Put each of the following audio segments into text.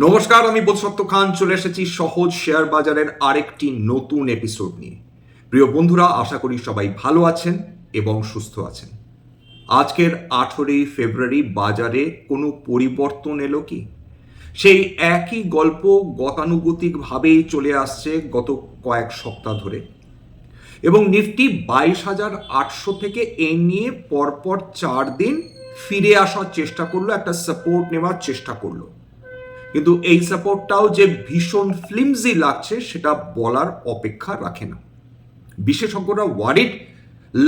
নমস্কার, আমি বোধসত্ত্ব খান, চলে এসেছি সহজ শেয়ার বাজারের আরেকটি নতুন এপিসোড নিয়ে। প্রিয় বন্ধুরা, আশা করি সবাই ভালো আছেন এবং সুস্থ আছেন। আজকের আঠেরোই ফেব্রুয়ারি, বাজারে কোনো পরিবর্তন এলো কি? সেই একই গল্প গতানুগতিকভাবেই চলে আসছে গত কয়েক সপ্তাহ ধরে। এবং নিফটি বাইশ হাজার আটশো থেকে এ নিয়ে পরপর চার দিন ফিরে আসার চেষ্টা করল, একটা সাপোর্ট নেওয়ার চেষ্টা করল। কিন্তু এই সাপোর্টটাও যে ভীষণ ফ্লিমজি লাগছে, সেটা বলার অপেক্ষা রাখে না। বিশেষজ্ঞরা ওয়ারিড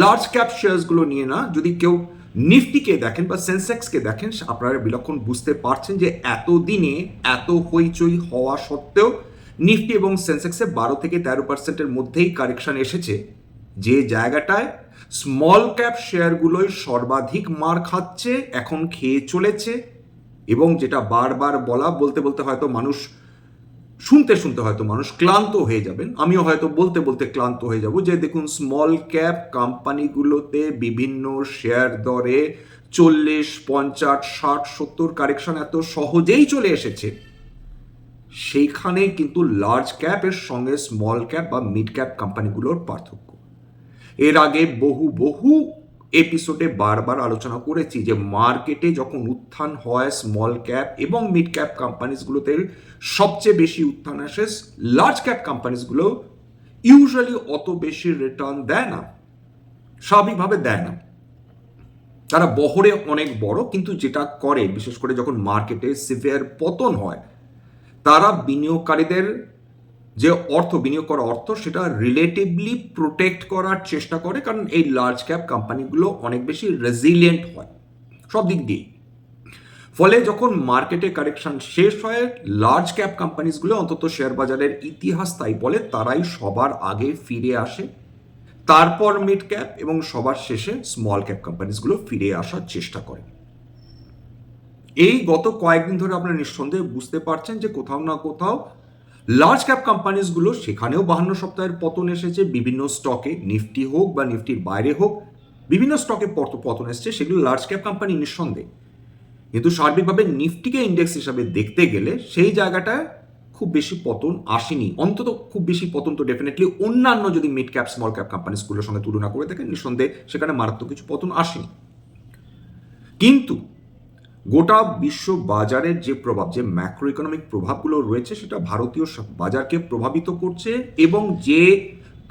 লার্জ ক্যাপ শেয়ার্সগুলো নিয়ে না, যদি কেউ নিফটিকে দেখেন বা সেন্সেক্সকে দেখেন, আপনারা বিলক্ষণ বুঝতে পারছেন যে এত দিনে এত হইচই হওয়া সত্ত্বেও নিফটি এবং সেন্সেক্সে বারো থেকে তেরো পার্সেন্টের মধ্যেই কারেকশন এসেছে। যে জায়গাটায় স্মল ক্যাপ শেয়ারগুলোই সর্বাধিক মার খাচ্ছে, এখন খেয়ে চলেছে। এবং যেটা বারবার বলা, বলতে বলতে হয়তো মানুষ, শুনতে শুনতে হয়তো মানুষ ক্লান্ত হয়ে যাবেন। আমিও হয়তো বলতে বলতে ক্লান্ত হয়ে যাব যে দেখুন স্মল ক্যাপ কোম্পানিগুলোতে বিভিন্ন শেয়ার দরে চল্লিশ, পঞ্চাশ, ষাট, সত্তর কারেকশন এত সহজেই চলে এসেছে। সেইখানে কিন্তু লার্জ ক্যাপের সঙ্গে স্মল ক্যাপ বা মিড ক্যাপ কোম্পানিগুলোর পার্থক্য। এর আগে বহু বহু এপিসোডে বারবার আলোচনা করেছি যে মার্কেটে যখন উত্থান হয় স্মল ক্যাপ এবং মিড ক্যাপ কোম্পানিজগুলোতে সবচেয়ে বেশি উত্থান আসে লার্জ ক্যাপ কোম্পানিজগুলো ইউজুয়ালি অত বেশি রিটার্ন দেয় না, স্বাভাবিকভাবে দেয় না। তারা বহরে অনেক বড়, কিন্তু যেটা করে, বিশেষ করে যখন মার্কেটে সিভিয়ার পতন হয়, তারা বিনিয়োগকারীদের যে অর্থ, বিনিয়োগ করা অর্থ, সেটা রিলেটিভলি প্রোটেক্ট করার চেষ্টা করে, কারণ এই লার্জ ক্যাপ কোম্পানিগুলো অনেক বেশি রেজিলিয়েন্ট হয়, সব দিক দিয়ে ফলে যখন মার্কেটে কারেকশন শেষ হয় লার্জ ক্যাপ কোম্পানিজগুলো অন্তত শেয়ার বাজারের ইতিহাস তাই বলে, তারাই সবার আগে ফিরে আসে, তারপর মিড ক্যাপ এবং সবার শেষে স্মল ক্যাপ কোম্পানিজগুলো ফিরে আসার চেষ্টা করে। এই গত কয়েকদিন ধরে আপনারা নিঃসন্দেহে বুঝতে পারছেন যে কোথাও না কোথাও লার্জ ক্যাপ কোম্পানিজগুলো সেখানেও বাহান্ন সপ্তাহের পতন এসেছে। বিভিন্ন স্টকে নিফটি হোক বা নিফটির বাইরে হোক, বিভিন্ন স্টকে পতন এসেছে, সেগুলো লার্জ ক্যাপ কোম্পানি নিঃসন্দেহে। কিন্তু সার্বিকভাবে নিফটিকে ইন্ডেক্স হিসাবে দেখতে গেলে সেই জায়গাটায় খুব বেশি পতন আসেনি। অন্তত খুব বেশি পতন তো ডেফিনেটলি অন্যান্য যদি মিড ক্যাপ স্মল ক্যাপ কোম্পানিজগুলোর সঙ্গে তুলনা করে দেখেন, নিঃসন্দেহে সেখানে মারাত্মক কিছু পতন আসেনি। কিন্তু গোটা বিশ্ব বাজারের যে প্রভাব, যে ম্যাক্রো ইকোনমিক প্রভাবগুলো রয়েছে, সেটা ভারতীয় বাজারকে প্রভাবিত করছে এবং যে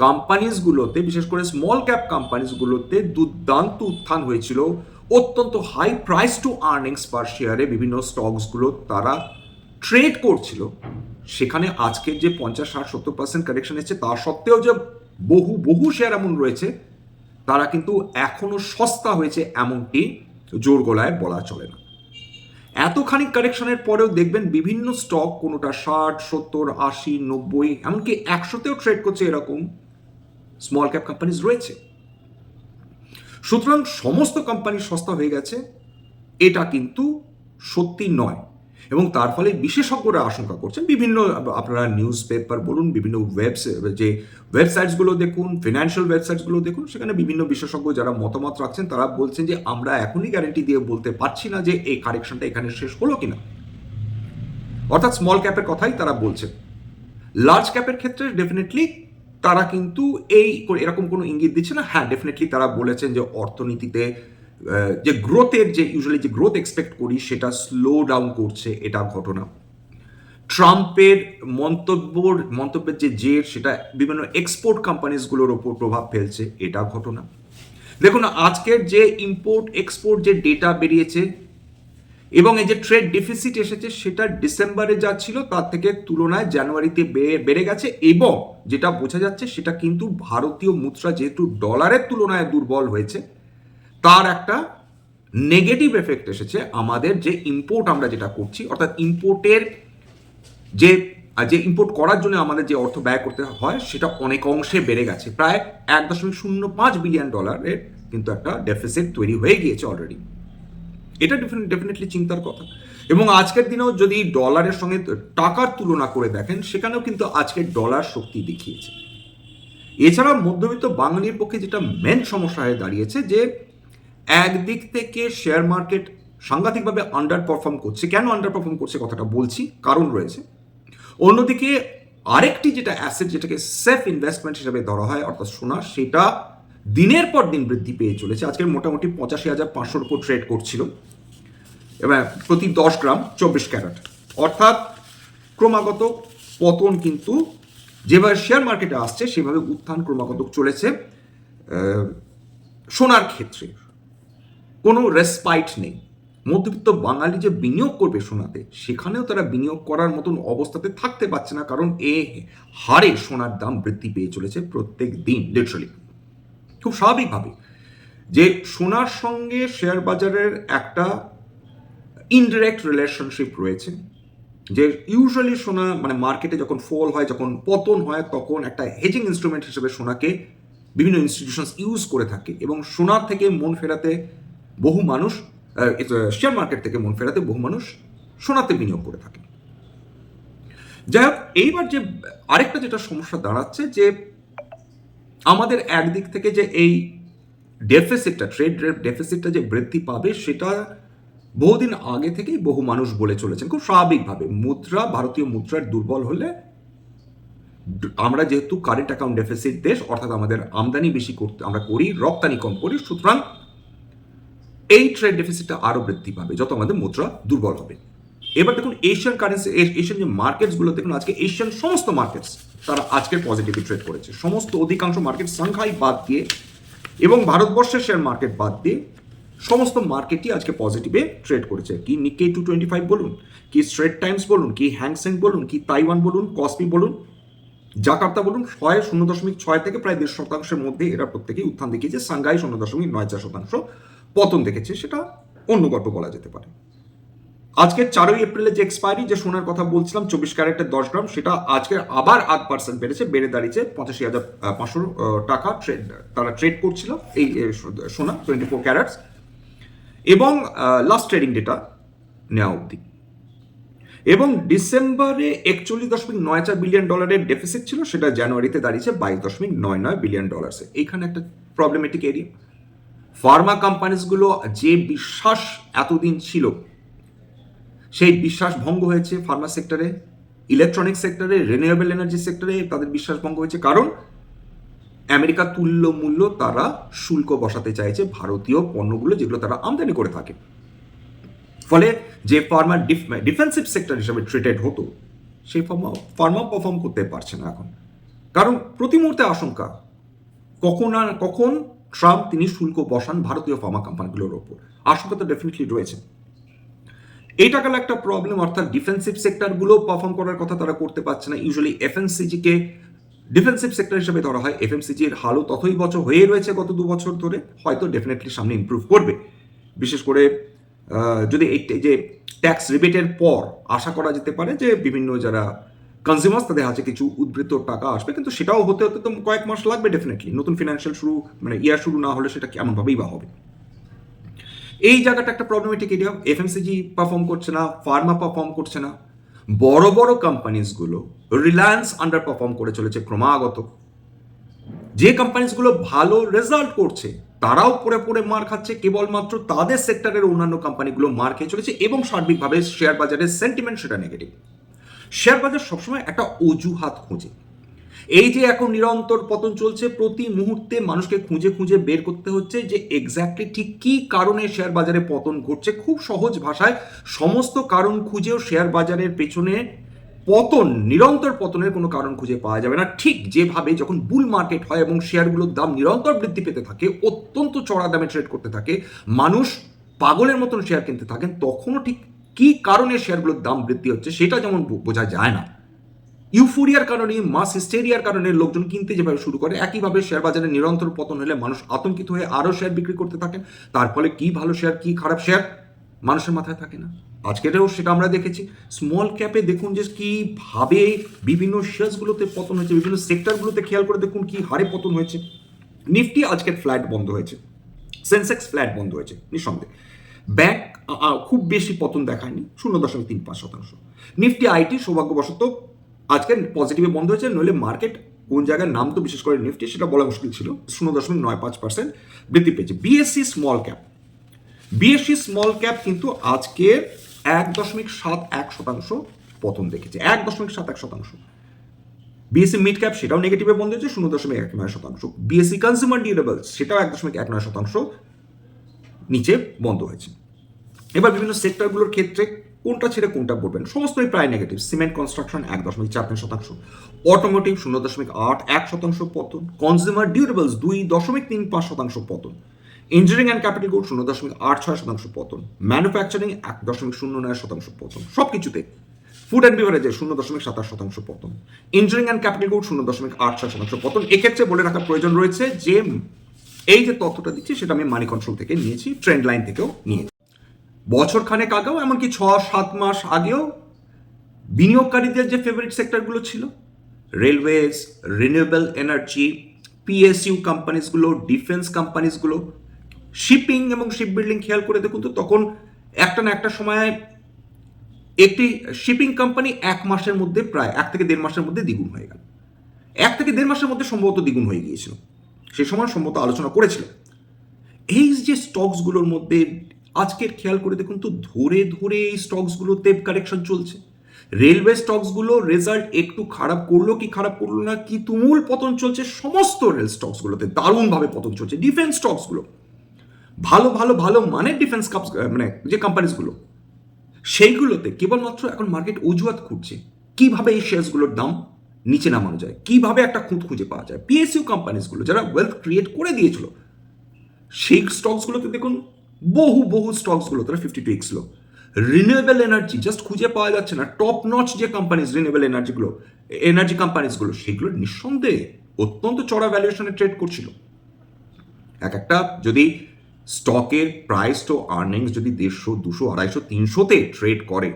কোম্পানিজগুলোতে বিশেষ করে স্মল ক্যাপ কোম্পানিজগুলোতে দুর্দান্ত উত্থান হয়েছিল, অত্যন্ত high price to earnings per শেয়ারে বিভিন্ন স্টকসগুলো তারা ট্রেড করছিল, সেখানে আজকের যে পঞ্চাশ, ষাট, সত্তর পার্সেন্ট কারেকশন এসেছে, তা সত্ত্বেও যে বহু বহু শেয়ার এমন রয়েছে, তারা কিন্তু এখনও সস্তা হয়েছে, এমনটি জোর গলায় বলা চলে না। এতখানি কারেকশনের পরেও দেখবেন বিভিন্ন স্টক কোনোটা ষাট, সত্তর, আশি, নব্বই, এমনকি একশোতেও ট্রেড করছে এরকম স্মল ক্যাপ কোম্পানিজ রয়েছে। সুতরাং সমস্ত কোম্পানি সস্তা হয়ে গেছে, এটা কিন্তু সত্যি নয়। এবং তার ফলে বিশেষজ্ঞরা আশঙ্কা করছেন, বিভিন্ন আপনারা নিউজ পেপার বলুন, বিভিন্ন ওয়েবস যে ওয়েবসাইটসগুলো দেখুন ফিনান্সিয়াল ওয়েবসাইটসগুলো দেখুন, সেখানে বিভিন্ন বিশেষজ্ঞ যারা মতামত রাখছেন, তারা বলছেন যে আমরা এখনই গ্যারেন্টি দিয়ে বলতে পারছি না যে এই কারেকশনটা এখানে শেষ হলো কিনা। অর্থাৎ স্মল ক্যাপের কথাই তারা বলছেন। লার্জ ক্যাপের ক্ষেত্রে ডেফিনেটলি তারা কিন্তু এই এরকম কোনো ইঙ্গিত দিচ্ছে না। হ্যাঁ ডেফিনেটলি তারা বলেছেন যে অর্থনীতিতে যে গ্রোথের যে ইউজুয়ালি যে গ্রোথ এক্সপেক্ট করি, সেটা স্লো ডাউন করছে এটা ঘটনা। ট্রাম্পের মন্তব্যর, মন্তব্যের যে জের, সেটা বিভিন্ন এক্সপোর্ট কোম্পানিজগুলোর ওপর প্রভাব ফেলছে, এটা ঘটনা। দেখুন, আজকের যে ইম্পোর্ট এক্সপোর্ট যে ডেটা বেরিয়েছে, এবং এই যে ট্রেড ডেফিসিট এসেছে, সেটা ডিসেম্বরে যা ছিল, তার থেকে তুলনায় জানুয়ারিতে বেড়ে গেছে, এবং যেটা বোঝা যাচ্ছে, সেটা কিন্তু ভারতীয় মুদ্রা যেহেতু ডলারের তুলনায় দুর্বল হয়েছে তার একটা নেগেটিভ এফেক্ট এসেছে। আমাদের যে ইম্পোর্ট আমরা যেটা করছি, অর্থাৎ ইম্পোর্টের যে যে ইম্পোর্ট করার জন্য আমাদের যে অর্থ ব্যয় করতে হয়, সেটা অনেক অংশে বেড়ে গেছে। প্রায় এক দশমিক শূন্য পাঁচ বিলিয়ন ডলারের কিন্তু একটা ডেফিসিট তৈরি হয়ে গিয়েছে অলরেডি এটা ডেফিনেটলি চিন্তার কথা। এবং আজকের দিনেও যদি ডলারের সঙ্গে টাকার তুলনা করে দেখেন, সেখানেও কিন্তু আজকের ডলার শক্তি দেখিয়েছে। এছাড়া মধ্যবিত্ত বাঙালির পক্ষে যেটা মেন সমস্যা হয়ে দাঁড়িয়েছে যে একদিক থেকে শেয়ার মার্কেট সাংঘাতিকভাবে আন্ডার পারফর্ম করছে। কেন আন্ডার পারফর্ম করছে কথাটা বলছি, কারণ রয়েছে। অন্যদিকে আরেকটি যেটা অ্যাসেট যেটাকে সেফ ইনভেস্টমেন্ট হিসেবে ধরা হয়, অর্থাৎ সোনা, সেটা দিনের পর দিন বৃদ্ধি পেয়ে চলেছে। আজকে মোটামুটি পঁচাশি হাজার পাঁচশোর উপর ট্রেড করছিল। এবার প্রতি দশ গ্রাম চব্বিশ ক্যারেট। অর্থাৎ ক্রমাগত পতন কিন্তু যেভাবে শেয়ার মার্কেটে আসছে, সেভাবে উত্থান ক্রমাগত চলেছে সোনার ক্ষেত্রে। কোনো রেসপাইট নেই। মধ্যবিত্ত বাঙালি যে বিনিয়োগ করবে সোনাতে, সেখানেও তারা বিনিয়োগ করার মতন অবস্থাতে থাকতে পারছে না, কারণ এ হারে সোনার দাম বৃদ্ধি পেয়ে চলেছে প্রত্যেক দিন লিটারালি খুব স্বাভাবিকভাবে যে সোনার সঙ্গে শেয়ার বাজারের একটা ইনডিরেক্ট রিলেশনশিপ রয়েছে, যে ইউজুয়ালি সোনা মানে মার্কেটে যখন ফল হয়, যখন পতন হয়, তখন একটা হেজিং ইনস্ট্রুমেন্ট হিসেবে সোনাকে বিভিন্ন ইনস্টিটিউশনস ইউজ করে থাকে এবং সোনার থেকে মন ফেরাতে বহু মানুষ শেয়ার মার্কেট থেকে মন ফেরাতে বহু মানুষ সোনাতে বিনিয়োগ করে থাকে। যাই হোক, এইবার যে আরেকটা যেটা সমস্যা দাঁড়াচ্ছে যে আমাদের একদিক থেকে যে এই ডেফিসিটটা ট্রেড ডেফিসিটটা যে বৃদ্ধি পাবে সেটা বহুদিন আগে থেকেই বহু মানুষ বলে চলেছেন। খুব স্বাভাবিকভাবে মুদ্রা, ভারতীয় মুদ্রার দুর্বল হলে আমরা যেহেতু কারেন্ট অ্যাকাউন্ট ডেফিসিট দেশ, অর্থাৎ আমাদের আমদানি বেশি করতে, আমরা করি, রপ্তানি কম করি, সুতরাং এই ট্রেড ডেফিসিটটা আরও বৃদ্ধি পাবে, যত আমাদের মুদ্রা দুর্বল হবে। এবার দেখুন এশিয়ান কারেন্সি এশিয়ান যে মার্কেটসগুলো দেখুন, আজকে এশিয়ান সমস্ত মার্কেটস তারা আজকে পজিটিভলি ট্রেড করেছে। সমস্ত অধিকাংশ মার্কেট সাংহাই বাদ দিয়ে এবং ভারতবর্ষের শেয়ার মার্কেট বাদ দিয়ে সমস্ত মার্কেটই আজকে পজিটিভে ট্রেড করেছে। কি নিকে টু টোয়েন্টি ফাইভ বলুন, কি স্ট্রেট টাইমস বলুন, কি হ্যাংসেং বলুন, কি তাইওয়ান বলুন কসপি বলুন জাকার্তা বলুন, ছয় শূন্য দশমিক ছয় থেকে প্রায় দেড় শতাংশের মধ্যে এরা প্রত্যেকেই উত্থান দেখিয়েছে সাংঘাই শূন্য দশমিক নয় চার শতাংশ পতন দেখেছে, সেটা অন্য গল্প বলা যেতে পারে। আজকে চারই এপ্রিলে যে এক্সপায়ারি যে সোনার কথা বলছিলাম, চব্বিশ ক্যারেটের দশ গ্রাম, সেটা আজকে আবার আট পার্সেন্ট বেড়েছে, বেড়ে দাঁড়িয়েছে পঁচাশি হাজার পাঁচশো টাকা ট্রেড তারা ট্রেড করছিল এই সোনা টোয়েন্টি ফোর ক্যারেটস এবং লাস্ট ট্রেডিং ডেটা নেওয়া অবধি। এবং ডিসেম্বরে একচল্লিশ দশমিক নয় চার বিলিয়ন ডলারের ডেফিসিট ছিল, সেটা জানুয়ারিতে দাঁড়িয়েছে বাইশ দশমিক নয় নয় বিলিয়ন ডলার্সে এইখানে একটা প্রবলেমেটিক এরিয়া ফার্মা কোম্পানিজগুলো যে বিশ্বাস এতদিন ছিল, সেই বিশ্বাস ভঙ্গ হয়েছে ফার্মা সেক্টরে ইলেকট্রনিক সেক্টরে রিনিউয়েবল এনার্জি সেক্টরে তাদের বিশ্বাস ভঙ্গ হয়েছে। কারণ আমেরিকা তুল্য মূল্য তারা শুল্ক বসাতে চাইছে ভারতীয় পণ্যগুলো যেগুলো তারা আমদানি করে থাকে। ফলে যে ফার্মা ডিফেন্সিভ সেক্টর হিসেবে ট্রিটেড হতো, সেই ফার্মা ফার্মা পারফর্ম করতে পারছে না এখন। কারণ প্রতি মুহূর্তে আশঙ্কা, কখন আর কখন ট্রাম্প, তিনি শুল্ক বসান ভারতীয় ফার্মা কোম্পানিগুলোর ওপর। আশঙ্কা তো ডেফিনেটলি রয়েছে। এইটা গেল একটা প্রবলেম অর্থাৎ ডিফেন্সিভ সেক্টরগুলো পারফর্ম করার কথা তারা করতে পারছে না। ইউজুয়ালি এফএমসিজিকে ডিফেন্সিভ সেক্টর হিসেবে ধরা হয়। এফএমসিজির হালও ততই বছর হয়ে রয়েছে গত দু বছর ধরে, হয়তো ডেফিনেটলি সামনে ইম্প্রুভ করবে। বিশেষ করে যদি এই যে ট্যাক্স রিবেটের পর আশা করা যেতে পারে যে বিভিন্ন যারা কনজিউমার্স তাদের হাতে কিছু উদ্বৃত্ত টাকা আসবে, কিন্তু সেটাও হতে হতে তো কয়েক মাস লাগবে ডেফিনেটলি নতুন ফিনান্সিয়াল শুরু মানে ইয়ার শুরু না হলে সেটা কেমনভাবেই বা হবে? এই জায়গাটা একটা প্রবলেমেটিক এরিয়া এফএমসিজি পারফর্ম করছে না ফার্মা পারফর্ম করছে না। বড় বড় কোম্পানিজগুলো রিলায়েন্স আন্ডার পারফর্ম করে চলেছে ক্রমাগত। যে কোম্পানিজগুলো ভালো রেজাল্ট করছে, তারাও পরে পরে মার খাচ্ছে, কেবলমাত্র তাদের সেক্টরের অন্যান্য কোম্পানিগুলো মার খেয়ে চলেছে এবং সার্বিকভাবে শেয়ার বাজারের সেন্টিমেন্ট সেটা নেগেটিভ শেয়ার বাজার সবসময় একটা অজুহাত খোঁজে। এই যে এখন নিরন্তর পতন চলছে, প্রতি মুহূর্তে মানুষকে খুঁজে খুঁজে বের করতে হচ্ছে যে এক্স্যাক্টলি ঠিক কি কারণে শেয়ার বাজারে পতন ঘটছে। খুব সহজ ভাষায়, সমস্ত কারণ খুঁজেও শেয়ার বাজারের পেছনে পতন, নিরন্তর পতনের কোনো কারণ খুঁজে পাওয়া যাবে না। ঠিক যেভাবে যখন বুল মার্কেট হয় এবং শেয়ারগুলোর দাম নিরন্তর বৃদ্ধি পেতে থাকে, অত্যন্ত চড়া দামে ট্রেড করতে থাকে, মানুষ পাগলের মতন শেয়ার কিনতে থাকেন, তখনও ঠিক কি কারণে শেয়ারগুলোর দাম বৃদ্ধি হচ্ছে সেটা যেমন বোঝা যায় না। ইউফোরিয়ার কারণে, মাস হিস্টেরিয়ার কারণে লোকজন কিনতে যেভাবে শুরু করে, একইভাবে শেয়ার বাজারে নিরন্তর পতন হলে মানুষ আতঙ্কিত হয়ে আরও শেয়ার বিক্রি করতে থাকেন। তার ফলে কি ভালো শেয়ার, কি খারাপ শেয়ার মানুষের মাথায় থাকে না। আজকেরও সেটা আমরা দেখেছি। স্মল ক্যাপে দেখুন যে কীভাবে বিভিন্ন শেয়ারসগুলোতে পতন হয়েছে, বিভিন্ন সেক্টরগুলোতে খেয়াল করে দেখুন কি হারে পতন হয়েছে। নিফটি আজকের ফ্ল্যাট বন্ধ হয়েছে। সেন্সেক্স ফ্ল্যাট বন্ধ হয়েছে, নিঃসন্দেহে। ব্যাংক খুব বেশি পতন দেখায়নি, শূন্য দশমিক তিন পাঁচ শতাংশ। নিফটি, আইটি সৌভাগ্যবশত আজকে পজিটিভে বন্ধ হয়েছে, নইলে মার্কেট কোন জায়গায় নাম তো বিশেষ করে নিফটি, সেটা বলা মুশকিল ছিল, শূন্য দশমিক নয় পাঁচ পার্সেন্ট বৃদ্ধি পেয়েছে। BSE small cap BSE small cap কিন্তু আজকে এক দশমিক সাত এক শতাংশ পতন দেখেছে, এক দশমিক সাত এক শতাংশ। বিএসসি মিড ক্যাপ সেটাও নেগেটিভে বন্ধ হয়েছে, শূন্য দশমিক এক নয় শতাংশ। বিএসসি কনজিউমার ডিউরেবলস সেটাও এক দশমিক এক নয় শতাংশ নিচে বন্ধ হয়েছে। এবার বিভিন্ন সেক্টরগুলোর ক্ষেত্রে কোনটা ছেড়ে কোনটা বলবেন সমস্তই প্রায় নেগেটিভ সিমেন্ট কনস্ট্রাকশন এক দশমিক চার শতাংশ অটোমোটিভ শূন্য দশমিক আট, এক শতাংশ পতন কনজিউমার ডিউরেবলস দুই দশমিক তিন পাঁচ শতাংশ পতন ইঞ্জিনিয়ারিং অ্যান্ড ক্যাপিটাল গুড শূন্য দশমিক আট, ছয় শতাংশ পতন ম্যানুফ্যাকচারিং এক দশমিক শূন্য নয় শতাংশ পতন সব কিছুতে ফুড অ্যান্ড বিভারেজে শূন্য দশমিক সাতাশ শতাংশ পতন ইঞ্জিনিয়ারিং অ্যান্ড ক্যাপিটাল গুড শূন্য দশমিক আট, ছয় শতাংশ পতন। এক্ষেত্রে বলে রাখার প্রয়োজন রয়েছে যে, এই যে তথ্যটা দিচ্ছি সেটা আমি মানি কন্ট্রোল থেকে নিয়েছি ট্রেন্ড লাইন থেকেও নিয়েছি। বছর খানেক আগেও, এমনকি ছ, সাত মাস আগেও বিনিয়োগকারীদের যে ফেভারিট সেক্টরগুলো ছিল রেলওয়েজ রিনিউয়েবল এনার্জি পিএসইউ কোম্পানিজগুলো ডিফেন্স কোম্পানিজগুলো শিপিং এবং শিপ বিল্ডিং খেয়াল করে দেখুন তো, তখন একটা না একটা সময় একটি শিপিং কোম্পানি এক মাসের মধ্যে প্রায় এক থেকে দেড় মাসের মধ্যে দ্বিগুণ হয়ে গেল। এক থেকে দেড় মাসের মধ্যে সম্ভবত দ্বিগুণ হয়ে গিয়েছিল। সে সময় সম্ভবত আলোচনা করেছিল। এই যে স্টকসগুলোর মধ্যে আজকের খেয়াল করে দেখুন তো, ধরে ধরে এই স্টকসগুলোতে কারেকশন চলছে। রেলওয়ে স্টকসগুলো রেজাল্ট একটু খারাপ করল কি খারাপ করল না, কি তুমুল পতন চলছে, সমস্ত রেল স্টকসগুলোতে দারুণভাবে পতন চলছে ডিফেন্স স্টকসগুলো ভালো ভালো ভালো মানের ডিফেন্স কাপ মানে যে কোম্পানিজগুলো সেইগুলোতে কেবলমাত্র এখন মার্কেট অজুহাত খুঁজছে, কীভাবে এই শেয়ারসগুলোর দাম নিচে নামানো যায়, কীভাবে একটা খুঁত খুঁজে পাওয়া যায়। পিএসইউ কোম্পানিজগুলো যারা ওয়েলথ ক্রিয়েট করে দিয়েছিল, সেই স্টকসগুলোতে দেখুন বহু বহু স্টকসগুলো তারা fifty two weeks low renewable energy just খুঁজে পাওয়া যাচ্ছে না। টপ নচ যে কোম্পানিজ রিনিউয়েবল এনার্জিগুলো এনার্জি কোম্পানিজগুলো সেগুলো নিঃসন্দেহে অত্যন্ত চড়া ভ্যালুয়েশনে ট্রেড করছিল। এক একটা যদি স্টকের প্রাইস টু আর্নিংস যদি দেড়শো, দুশো, আড়াইশো, তিনশোতে ট্রেড করে,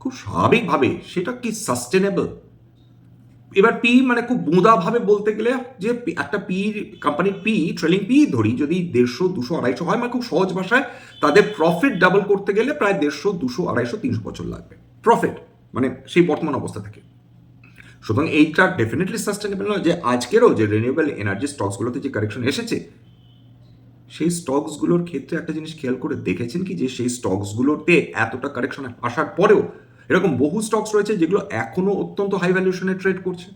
খুব স্বাভাবিকভাবে সেটা কি সাস্টেনেবল এবার পি মানে খুব বোঁদাভাবে বলতে গেলে যে একটা পি কোম্পানির পি ট্রেলিং পি ধরি, যদি দেড়শো, দুশো, আড়াইশো হয় মানে খুব সহজ ভাষায়, তাদের প্রফিট ডাবল করতে গেলে প্রায় দেড়শো, দুশো, আড়াইশো, তিনশো বছর লাগবে। প্রফিট মানে সেই বর্তমান অবস্থা থেকে। সুতরাং এইটা ডেফিনেটলি সাস্টেনেবল নয় যে আজকেরও যে রিনিউয়েবল এনার্জি স্টকসগুলোতে যে কারেকশন এসেছে, সেই স্টকসগুলোর ক্ষেত্রে একটা জিনিস খেয়াল করে দেখেছেন কি যে সেই স্টকসগুলোতে এতটা কারেকশন আসার পরেও এরকম বহু স্টকস রয়েছে যেগুলো এখনও অত্যন্ত হাই ভ্যালুয়েশনে ট্রেড করছে।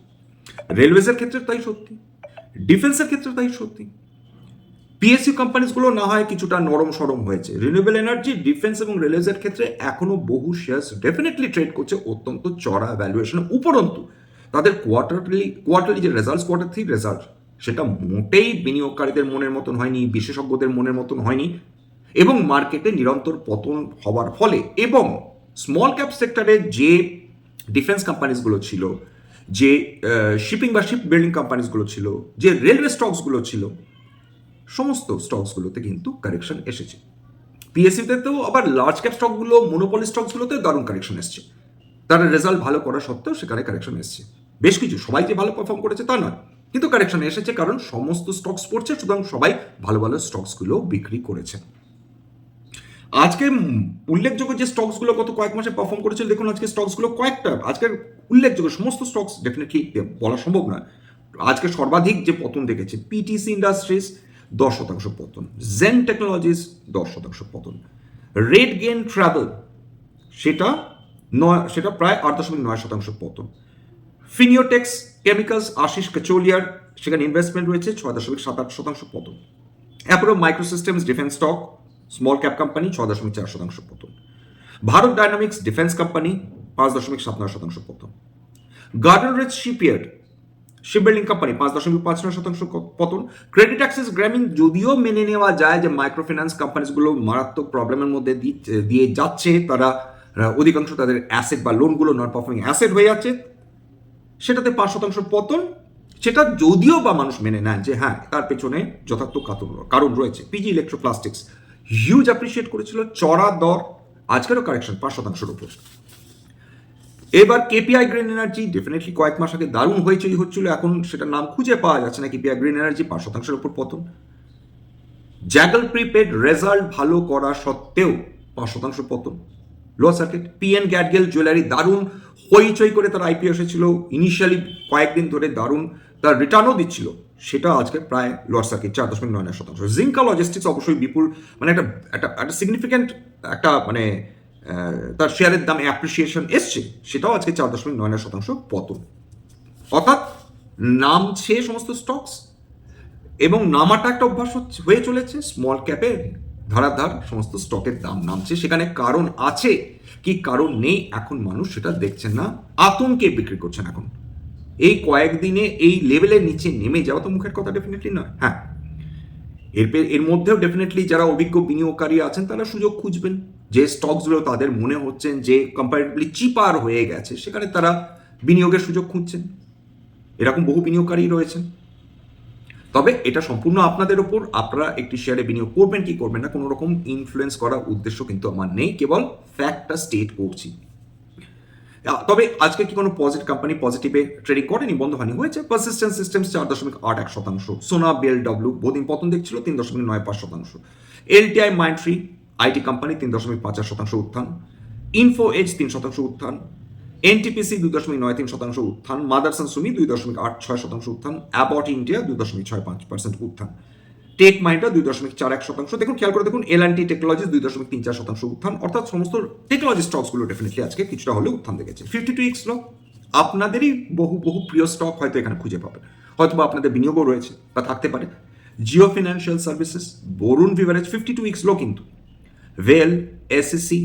রেলওয়েজের ক্ষেত্রে তাই সত্যি। ডিফেন্সের ক্ষেত্রে তাই সত্যি। পিএসইউ কোম্পানিজগুলো না হয় কিছুটা নরম সরম হয়েছে। রিনিউয়েবল এনার্জি ডিফেন্স এবং রেলওয়েজের ক্ষেত্রে এখনও বহু শেয়ার্স ডেফিনেটলি ট্রেড করছে অত্যন্ত চড়া ভ্যালুয়েশন উপরন্তু। তাদের কোয়ার্টারলি কোয়ার্টারলি যে রেজাল্টস কোয়ার্টার থ্রি রেজাল্ট সেটা মোটেই বিনিয়োগকারীদের মনের মতন হয়নি, বিশেষজ্ঞদের মনের মতন হয়নি এবং মার্কেটে নিরন্তর পতন হওয়ার ফলে এবং স্মল ক্যাপ সেক্টরে যে ডিফেন্স কোম্পানিজগুলো ছিল, যে শিপিং বা শিপ বিল্ডিং কোম্পানিজগুলো ছিল, যে রেলওয়ে স্টকসগুলো ছিল, সমস্ত স্টকসগুলোতে কিন্তু কারেকশন এসেছে। পিএসসিতে তো আবার লার্জ ক্যাপ স্টকগুলো মনোপলি স্টকসগুলোতে দারুণ কারেকশন এসছে। তারা রেজাল্ট ভালো করা সত্ত্বেও সেখানে কারেকশন এসছে। বেশ কিছু, সবাই যে ভালো পারফর্ম করেছে তা নয়, কিন্তু কারেকশন এসেছে কারণ সমস্ত স্টকস পড়ছে, সুতরাং সবাই ভালো ভালো স্টকসগুলো বিক্রি করেছে। আজকে উল্লেখযোগ্য যে স্টকসগুলো গত কয়েক মাসে পারফর্ম করেছিল, দেখুন আজকে স্টকসগুলো কয়েকটা আজকের উল্লেখযোগ্য, সমস্ত স্টকস ডেফিনেটলি বলা সম্ভব নয়। আজকে সর্বাধিক যে পতন দেখেছে পিটিসি ইন্ডাস্ট্রিজ দশ শতাংশ পতন জেন টেকনোলজিস দশ শতাংশ পতন। রেড গেন ট্রাভেল সেটা নয়, সেটা প্রায় আট দশমিক নয় শতাংশ পতন। ফিনিওটেক্স কেমিক্যালস আশিস কাচোলিয়ার সেখানে ইনভেস্টমেন্ট রয়েছে, ছয় দশমিক সাত আট শতাংশ পতন। Apollo Microsystems defence stock small cap company ছ দশমিক চার শতাংশ পতন ভারত ডায়নামিক্স ডিফেন্স কোম্পানি পাঁচ দশমিক সাত নয় শতাংশ পতন Garden Reach ship building company পাঁচ দশমিক পাঁচ নয় শতাংশ পতন ক্রেডিট অ্যাক্সেস গ্রামীণ যদিও মেনে নেওয়া যায় যে মাইক্রো ফিন্যান্স কোম্পানিজগুলো মারাত্মক প্রবলেমের মধ্যে দিয়ে যাচ্ছে, তারা অধিকাংশ তাদের অ্যাসেট বা লোনগুলো নন পারফর্মিং অ্যাসেট হয়ে যাচ্ছে, সেটাতে পাঁচ শতাংশ পতন সেটা যদিও বা মানুষ মেনে নেয় যে হ্যাঁ তার পেছনে যথার্থ কারণ রয়েছে। পিজি ইলেকট্রোপ্লাস্টিক্স হিউজ অ্যাপ্রিসিয়েট করেছিল চড়া দর, আজকেরও কারেকশন পাঁচ শতাংশের উপর। এবার কেপিআই গ্রিন এনার্জি ডেফিনেটলি কয়েক মাস আগে দারুণ হয়েছে হচ্ছিল, এখন সেটার নাম খুঁজে পাওয়া যাচ্ছে না কেপিআই গ্রিন এনার্জি পাঁচ শতাংশের উপর পতন। জ্যাগল প্রিপেড রেজাল্ট ভালো করা সত্ত্বেও পাঁচ শতাংশ পতন। Low circuit P N Gadgil jewellery দারুণ হইচই করে তার আইপিও এসেছিল। ইনিশিয়ালি কয়েকদিন ধরে দারুণ তার রিটার্নও দিচ্ছিল। সেটা আজকে প্রায় লস সার্কিট, চার দশমিক নয় নয় শতাংশ। জিঙ্কা লজিস্টিক্স অবশ্যই বিপুল মানে একটা একটা একটা সিগনিফিক্যান্ট একটা মানে তার শেয়ারের দামে অ্যাপ্রিসিয়েশন এসছে, সেটাও আজকে চার দশমিক নয় নয় শতাংশ পতন। অর্থাৎ নামছে সমস্ত স্টকস এবং নামাটা একটা অভ্যাস হচ্ছে, হয়ে চলেছে। স্মল ক্যাপের ধারাধার সমস্ত স্টকের দাম নামছে। সেখানে কারণ আছে, কি কারণ নেই, এখন মানুষ সেটা দেখছেন না। আতঙ্কে বিক্রি করছেন এখন। এই কয়েকদিনে এই লেভেলের নিচে নেমে যাওয়া তো মুখের কথা ডেফিনেটলি নয়। হ্যাঁ। এর এর মধ্যেও ডেফিনেটলি যারা অভিজ্ঞ বিনিয়োগকারী আছেন, তারা সুযোগ খুঁজবেন। যে স্টকসগুলো তাদের মনে হচ্ছেন যে কম্পারেটিভলি চিপার হয়ে গেছে, সেখানে তারা বিনিয়োগের সুযোগ খুঁজছেন। এরকম বহু বিনিয়োগকারী রয়েছেন। তবে এটা সম্পূর্ণ আপনাদের ওপর। আপনারা একটি শেয়ারে বিনিয়োগ করবেন, কি করবেন না, কোনো রকম ইনফ্লুয়েন্স করার উদ্দেশ্য কিন্তু আমার নেই। কেবল ফ্যাক্টটা স্টেট করছি। তবে আজকে কি কোনো পজিটিভ কোম্পানি পজিটিভে ট্রেডিং করেনি? বন্ধ হয়নি, হয়েছে। পারসিস্টেন্ট সিস্টেমস চার দশমিক আট এক শতাংশ। সোনা বেল ডাব্লু বহুদিন পতন দেখছিল, তিন দশমিক নয় পাঁচ শতাংশ। এলটিআই মাইন্ট্রি আইটি কোম্পানি তিন দশমিক পাঁচ শতাংশ উত্থান। ইনফো এজ তিন শতাংশ উত্থান। এনটিপিসি দুই দশমিক নয় তিন শতাংশ উত্থান। মাদারসন সুমি দুই দশমিক আট ছয় শতাংশ উত্থান। অ্যাবট ইন্ডিয়া দুই দশমিক ছয় পাঁচ পার্সেন্ট উত্থান। টেক মাইন্ডা দুই দশমিক চার এক শতাংশ। দেখুন, খেয়াল করে দেখুন এল টি টেকনোলজিস দুই দশমিক তিন চার শতাংশ উত্থান। অর্থাৎ সমস্ত টেকনোলজি স্টকসগুলো ডেফিনেটলি আজকে কিছুটা হলেও উত্থান দেখেছে। ফিফটি টু স্টক আপনাদেরই বহু বহু প্রিয় স্টক হয়তো এখানে খুঁজে পাবেন। হয়তো বা আপনাদের বিনিয়োগও রয়েছে বা থাকতে পারে। Jio financial services Varun beverage fifty two weeks low কিন্তু ভেল SSC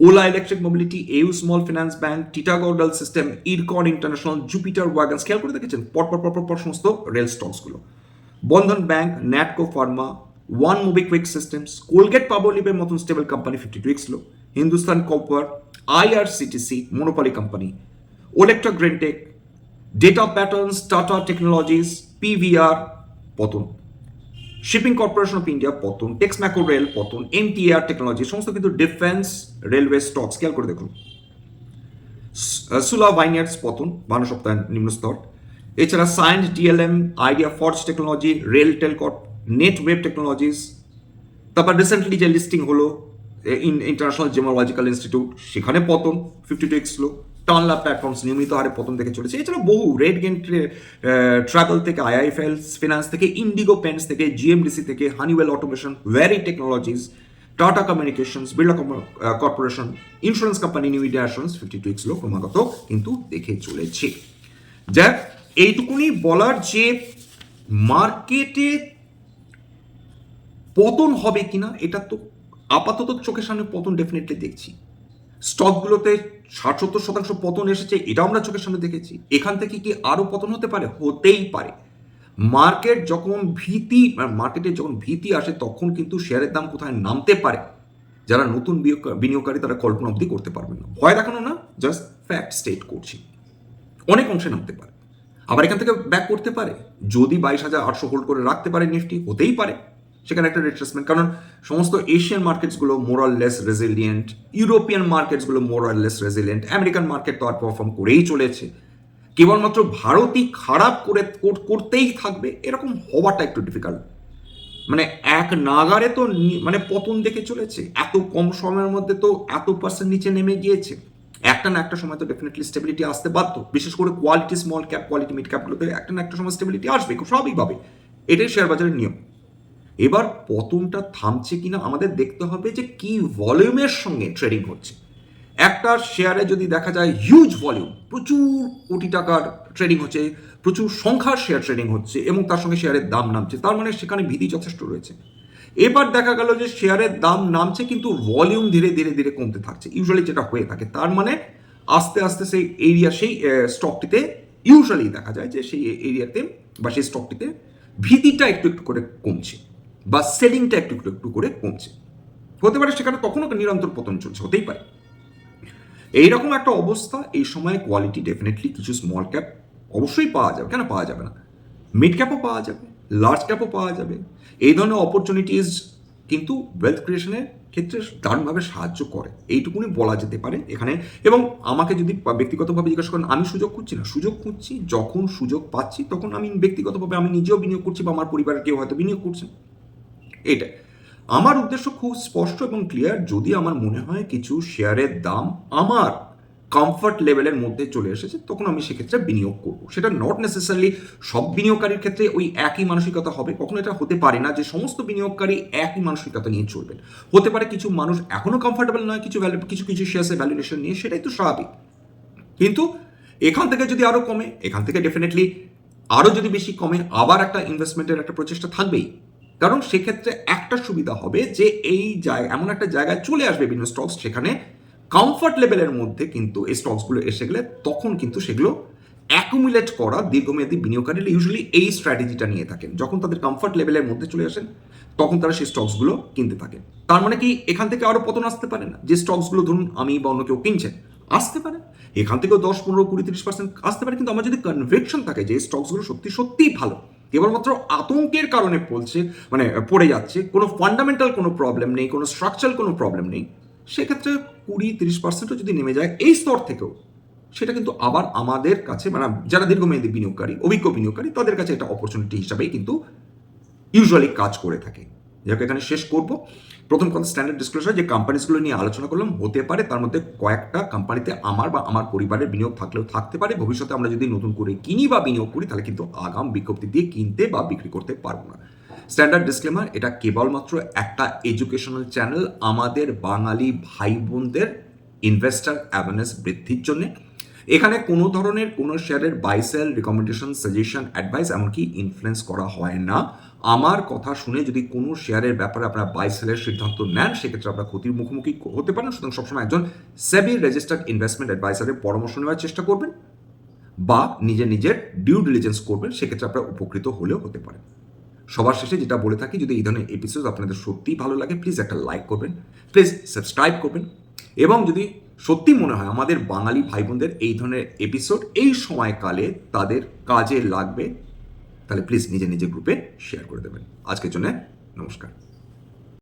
Ola electric mobility AU small finance bank টিটাগোডাল system IRCON international Jupiter wagons খেয়াল করে দেখেছেন? পর পর পর পর পর সমস্ত rail স্টকসগুলো Bandhan bank, Natco pharma, one movie systems, Colgate পাবলিপের মতন stable company fifty two low, Hindustan copper IRCTC monopoly company Olectra Greentech data patterns Tata technologies PVR পতন শিপিং কর্পোরেশন অফ ইন্ডিয়া পতন টেক্স ম্যাকো রেল পতন NTR technology সমস্ত কিন্তু defence railway stock scale করে দেখুন। সুলা ভাইনিয়ার্স পতন বারো সপ্তাহ নিম্ন স্তর এছাড়া science D L M idea forge technology rail টেলকট net web technologies তারপর রিসেন্টলি যে লিস্টিং হলো ইন ইন্টারন্যাশনাল জেমোলজিক্যাল ইনস্টিটিউট সেখানে পতন fifty two X low Tanla platforms নিয়মিত হারে পতন দেখে চলেছে। এছাড়া বহু রেড গেন ট্রাভেল থেকে আইআইএফএল ফিনান্স থেকে ইন্ডিগো পেন্স থেকে জিএমডিসি থেকে Honeywell automation vary technologies Tata communications Birla corporation insurance company new India assurance fifty two weeks low ক্রমাগত কিন্তু দেখে চলেছে। যাক এইটুকুনি বলার যে মার্কেটে পতন হবে কিনা, এটা তো আপাতত চোখের সামনে পতন ডেফিনেটলি দেখছি। স্টকগুলোতে ষাট সত্তর শতাংশ পতন এসেছে এটা আমরা চোখের সামনে দেখেছি। এখান থেকে কি আরও পতন হতে পারে? হতেই পারে। মার্কেট যখন ভীতি, মার্কেটে যখন ভীতি আসে, তখন কিন্তু শেয়ারের দাম কোথায় নামতে পারে? যারা নতুন বিনিয়োগ- বিনিয়োগকারী, তারা কল্পনা অবধি করতে পারবেন না। ভয় দেখানো না জাস্ট ফ্যাক্ট স্টেট করছি। অনেক অংশে নামতে পারে। আবার এখান থেকে ব্যাক করতে পারে। যদি বাইশ হাজার আটশো হোল্ড করে রাখতে পারে নিফটি, হতেই পারে। সেখানে একটা রিট্রেসমেন্ট কারণ সমস্ত Asian মার্কেটসগুলো more or less resilient European মার্কেটসগুলো more or less resilient American market তো আর পারফর্ম করেই চলেছে। কেবলমাত্র ভারতই খারাপ করে করতেই থাকবে, এরকম হওয়াটা একটু ডিফিকাল্ট মানে এক নাগারে তো মানে পতন দেখে চলেছে। এত কম সময়ের মধ্যে তো এত পার্সেন্ট নিচে নেমে গিয়েছে। একটা না একটা সময় তো ডেফিনেটলি স্টেবিলিটি আসতে বাধ্য। বিশেষ করে quality small cap quality mid ক্যাপগুলোতে একটা না একটা সময় স্টেবিলিটি আসবে, খুব স্বাভাবিকভাবে এটাই শেয়ার বাজারের নিয়ম। এবার পতনটা থামছে কিনা আমাদের দেখতে হবে যে কি ভলিউমের সঙ্গে ট্রেডিং হচ্ছে। একটা শেয়ারে যদি দেখা যায় হিউজ ভলিউম প্রচুর কোটি টাকার ট্রেডিং হচ্ছে, প্রচুর সংখ্যার শেয়ার ট্রেডিং হচ্ছে এবং তার সঙ্গে শেয়ারের দাম নামছে, তার মানে সেখানে ভীতি যথেষ্ট রয়েছে। এবার দেখা গেল যে শেয়ারের দাম নামছে, কিন্তু ভলিউম ধীরে ধীরে ধীরে কমতে থাকছে। ইউজুয়ালি যেটা হয়ে থাকে, তার মানে আস্তে আস্তে সেই এরিয়া সেই স্টকটিতে ইউজুয়ালি দেখা যায় যে সেই এরিয়াতে বা সেই স্টকটিতে ভীতিটা একটু একটু করে কমছে বা সেলিংটা একটু একটু একটু করে কমছে। হতে পারে সেখানে তখনও নিরন্তর পতন চলছে, হতেই পারে। এইরকম একটা অবস্থা, এই সময় কোয়ালিটি ডেফিনেটলি কিছু স্মল ক্যাপ অবশ্যই পাওয়া যাবে। কেন পাওয়া যাবে না? মিড ক্যাপও পাওয়া যাবে। লার্জ ক্যাপও পাওয়া যাবে। এই ধরনের অপরচুনিটিস কিন্তু ওয়েলথ ক্রিয়েশনের ক্ষেত্রে দারুণভাবে সাহায্য করে। এইটুকুনি বলা যেতে পারে এখানে। এবং আমাকে যদি ব্যক্তিগতভাবে জিজ্ঞাসা করেন, আমি সুযোগ খুঁজছি না। সুযোগ খুঁজছি, যখন সুযোগ পাচ্ছি, তখন আমি ব্যক্তিগতভাবে আমি নিজেও বিনিয়োগ করছি বা আমার পরিবারের কেউ হয়তো বিনিয়োগ করছেন এটা আমার উদ্দেশ্য খুব স্পষ্ট এবং ক্লিয়ার যদি আমার মনে হয় কিছু শেয়ারের দাম আমার কমফর্ট লেভেলের মধ্যে চলে এসেছে, তখন আমি সেক্ষেত্রে বিনিয়োগ করব। সেটা নট নেসেসারিলি সব বিনিয়োগকারীর ক্ষেত্রে ওই একই মানসিকতা হবে, কখনো এটা হতে পারে না যে সমস্ত বিনিয়োগকারী একই মানসিকতা নিয়ে চলবেন। হতে পারে কিছু মানুষ এখনও কমফর্টেবল নয় কিছু ভ্যালু কিছু কিছু শেয়ার্সের ভ্যালুয়েশন নিয়ে, সেটাই তো স্বাভাবিক। কিন্তু এখান থেকে যদি আরও কমে, এখান থেকে ডেফিনেটলি আরও যদি বেশি কমে, আবার একটা ইনভেস্টমেন্টের একটা প্রচেষ্টা থাকবেই। কারণ সেক্ষেত্রে একটা সুবিধা হবে যে এই জায়গা এমন একটা জায়গায় চলে আসবে বিভিন্ন স্টকস সেখানে কমফর্ট লেভেলের মধ্যে কিন্তু এই স্টকসগুলো এসে গেলে তখন কিন্তু সেগুলো অ্যাকুমুলেট করা দীর্ঘমেয়াদী বিনিয়োগকারীরা ইউজুয়ালি এই স্ট্র্যাটেজিটা নিয়ে থাকেন। যখন তাদের কমফর্ট লেভেলের মধ্যে চলে আসেন, তখন তারা সেই স্টকসগুলো কিনতে থাকেন। তার মানে কি এখান থেকে আরও পতন আসতে পারে না? যে স্টকসগুলো ধরুন আমি বা অন্য কেউ কিনছেন আসতে পারে। এখান থেকেও দশ, পনেরো, কুড়ি, তিরিশ পার্সেন্ট আসতে পারে। কিন্তু আমার যদি কনভেকশন থাকে যে স্টকসগুলো সত্যি, সত্যিই ভালো, কেবলমাত্র আতঙ্কের কারণে পড়ছে মানে পড়ে যাচ্ছে, কোনো ফান্ডামেন্টাল কোনো প্রবলেম নেই, কোনো স্ট্রাকচারাল কোনো প্রবলেম নেই সেক্ষেত্রে কুড়ি, তিরিশ পার্সেন্টও যদি নেমে যায় এই স্তর থেকেও, সেটা কিন্তু আবার আমাদের কাছে মানে যারা দীর্ঘমেয়াদী বিনিয়োগকারী, অভিজ্ঞ বিনিয়োগকারী, তাদের কাছে এটা অপরচুনিটি হিসাবেই কিন্তু ইউজুয়ালি কাজ করে থাকে। যাকে এখানে শেষ করব। প্রথম কথা স্ট্যান্ডার্ড ডিসক্লোজার যে কোম্পানিজগুলো নিয়ে আলোচনা করলাম, হতে পারে তার মধ্যে কয়েকটা কোম্পানিতে আমার বা আমার পরিবারের বিনিয়োগ থাকলেও থাকতে পারে। ভবিষ্যতে আমরা যদি নতুন করে কিনি বা বিনিয়োগ করি, তাহলে কিন্তু আগাম বিজ্ঞপ্তি দিয়ে কিনতে বা বিক্রি করতে পারব না। স্ট্যান্ডার্ড ডিসক্লেমার এটা কেবলমাত্র একটা এডুকেশনাল চ্যানেল আমাদের বাঙালি ভাই বোনদের ইনভেস্টার অ্যাওয়ারনেস বৃদ্ধির জন্য। এখানে কোনো ধরনের কোনো শেয়ারের buy sell recommendation suggestion advice এমনকি ইনফ্লুয়েন্স করা হয় না। আমার কথা শুনে যদি কোনো শেয়ারের ব্যাপারে আপনারা বাই সেলের সিদ্ধান্ত নেন, সেক্ষেত্রে আপনারা ক্ষতির মুখোমুখি হতে পারেন। সুতরাং সবসময় একজন সেবি রেজিস্টার্ড ইনভেস্টমেন্ট অ্যাডভাইসারের পরামর্শ নেওয়ার চেষ্টা করবেন বা নিজে নিজের ডিউ ডিলিজেন্স করবেন, সেক্ষেত্রে আপনারা উপকৃত হলেও হতে পারেন। সবার শেষে যেটা বলে থাকি, যদি এই ধরনের এপিসোড আপনাদের সত্যিই ভালো লাগে প্লিজ একটা লাইক করবেন প্লিজ সাবস্ক্রাইব করবেন এবং যদি সত্যি মনে হয় আমাদের বাঙালি ভাই বোনদের এই ধরনের এপিসোড এই সময়কালে তাদের কাজে লাগবে, তাহলে প্লিজ নিজে নিজে গ্রুপে শেয়ার করে দেবেন। আজকের জন্য নমস্কার।